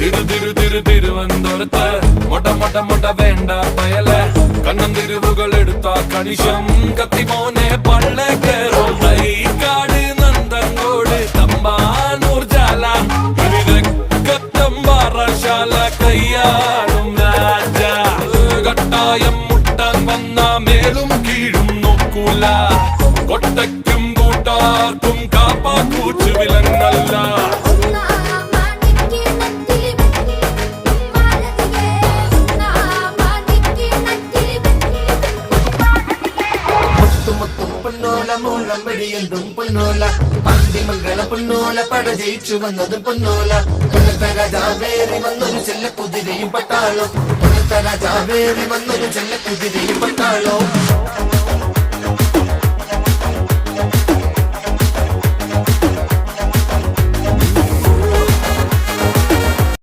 திரு திரு திரு திரு வந்தொருத்த. மொட்ட மொட்ட மொட்ட வேண்டா பயல. கண்ணன் திருவுகள் எடுத்தா கணிஷம். கத்தி போனே பள்ள கேரோட்டை காடு நந்தங்கோடு தம்பானூர் ஜாலா. கத்தம்பாரா ஷாலா கையாடும் ராஜா. கட்டாயம் முட்டம் கொட்டைக்கும் கூட்டார்க்கும் காப்பா கூச்சு விலங்கா പൊന്നോല മൂലം വെടിയന്തും പൊന്നോല. പാണ്ടിമംഗള പൊന്നോല പട ജയിച്ചു വന്നതും പൊന്നോല. പുനത്ത രാജാവേറി വന്നൊരു ചെല്ല കുതിരയും പട്ടാളോ. പുനത്ത രാജാവേറി വന്നൊരു ചെല്ല കുതിരയും പട്ടാളോ.